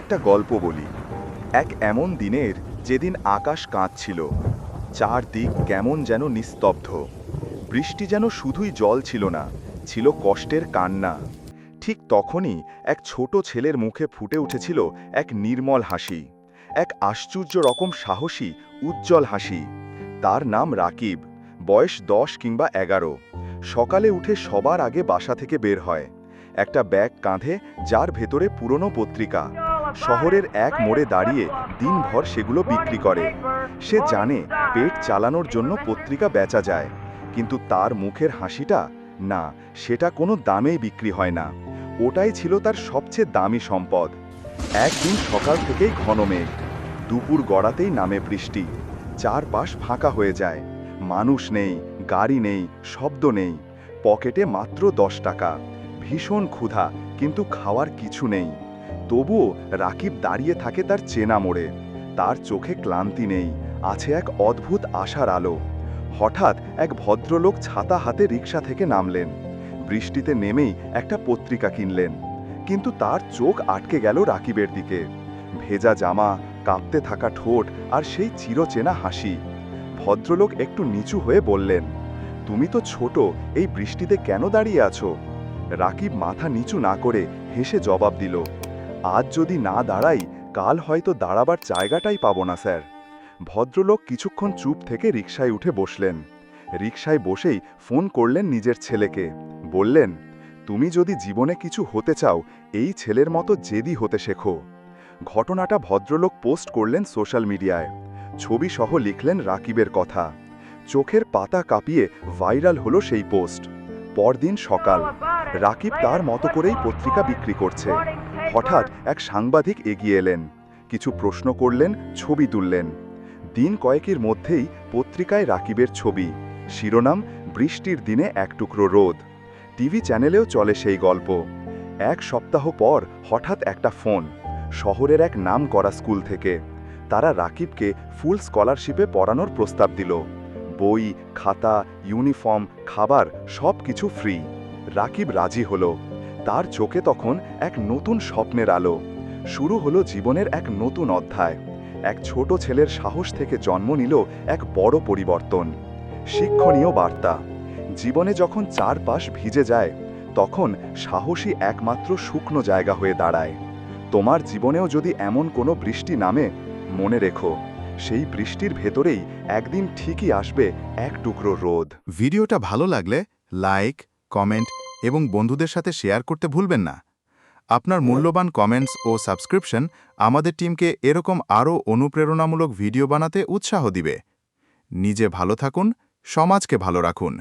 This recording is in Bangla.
একটা গল্প বলি। এক এমন দিনের যেদিন আকাশ কাঁদছিল, চারদিক কেমন যেন নিস্তব্ধ। বৃষ্টি যেন শুধুই জল ছিল না, ছিল কষ্টের কান্না। ঠিক তখনই এক ছোট ছেলের মুখে ফুটে উঠেছিল এক নির্মল হাসি, এক আশ্চর্য রকম সাহসী, উজ্জ্বল হাসি। তার নাম রাকিব, বয়স দশ কিংবা এগারো। সকালে উঠে সবার আগে বাসা থেকে বের হয়। একটা ব্যাগ কাঁধে, যার ভেতরে পুরনো পত্রিকা। শহরের এক মোড়ে দাঁড়িয়ে দিনভর সেগুলো বিক্রি করে। সে জানে পেট চালানোর জন্য পত্রিকা বেচা যায়, কিন্তু তার মুখের হাসিটা, না, সেটা কোনো দামেই বিক্রি হয় না। ওটাই ছিল তার সবচেয়ে দামি সম্পদ। একদিন সকাল থেকেই ঘন মেঘ। দুপুর গড়াতেই নামে বৃষ্টি। চারপাশ ফাঁকা হয়ে যায়। মানুষ নেই, গাড়ি নেই, শব্দ নেই। পকেটে মাত্র দশ টাকা। ভীষণ ক্ষুধা, কিন্তু খাওয়ার কিছু নেই। তবুও রাকিব দাঁড়িয়ে থাকে তার চেনা মোড়ে। তার চোখে ক্লান্তি নেই, আছে এক অদ্ভুত আশার আলো। হঠাৎ এক ভদ্রলোক ছাতা হাতে রিক্সা থেকে নামলেন। বৃষ্টিতে নেমেই একটা পত্রিকা কিনলেন। কিন্তু তার চোখ আটকে গেল রাকিবের দিকে। ভেজা জামা, কাঁপতে থাকা ঠোঁট আর সেই চিরচেনা হাসি। ভদ্রলোক একটু নিচু হয়ে বললেন, তুমি তো ছোট, এই বৃষ্টিতে কেন দাঁড়িয়ে আছো? রাকিব মাথা নিচু না করে হেসে জবাব দিল আজ যদি না দাঁড়াই, কাল হয়তো দাঁড়াবার জায়গাটাই পাবো না, স্যার। ভদ্রলোক কিছুক্ষণ চুপ থেকে রিকশায় উঠে বসলেন। রিকশায় বসেই ফোন করলেন নিজের ছেলেকে। বললেন, তুমি যদি জীবনে কিছু হতে চাও, এই ছেলের মতো জেদি হতে শেখো। ঘটনাটা ভদ্রলোক পোস্ট করলেন সোশ্যাল মিডিয়ায়। ছবি সহ লিখলেন রাকিবের কথা। চোখের পাতা কাঁপিয়ে ভাইরাল হলো সেই পোস্ট। পরদিন সকাল। রাকিব তার মতো করেই পত্রিকা বিক্রি করছে। হঠাৎ এক সাংবাদিক এগিয়ে এলেন। কিছু প্রশ্ন করলেন, ছবি তুললেন। দিন কয়েকের মধ্যেই পত্রিকায় রাকিবের ছবি। শিরোনাম, বৃষ্টির দিনে এক টুকরো রোদ। টিভি চ্যানেলেও চলে সেই গল্প। এক সপ্তাহ পর হঠাৎ একটা ফোন। শহরের এক নাম করা স্কুল থেকে। তারা রাকিবকে ফুল স্কলারশিপে পড়ানোর প্রস্তাব দিল। বই, খাতা, ইউনিফর্ম, খাবার সব কিছু ফ্রি। রাকিব রাজি হলো। তার চোখে তখন এক নতুন স্বপ্নের আলো। শুরু হলো জীবনের এক নতুন অধ্যায়। এক ছোট ছেলের সাহস থেকে জন্ম নিল এক বড় পরিবর্তন। শিক্ষণীয় বার্তা। জীবনে যখন চারপাশ ভিজে যায়, তখন সাহসী একমাত্র শুকনো জায়গা হয়ে দাঁড়ায়। তোমার জীবনেও যদি এমন কোনো বৃষ্টি নামে, মনে রেখো, সেই বৃষ্টির ভেতরেই একদিন ঠিকই আসবে এক টুকরো রোদ। ভিডিওটা ভালো লাগলে লাইক, কমেন্ট এবং বন্ধুদের সাথে শেয়ার করতে ভুলবেন না। আপনার মূল্যবান কমেন্টস ও সাবস্ক্রিপশন আমাদের টিমকে এরকম আরও অনুপ্রেরণামূলক ভিডিও বানাতে উৎসাহ দিবে। নিজে ভালো থাকুন, সমাজকে ভালো রাখুন।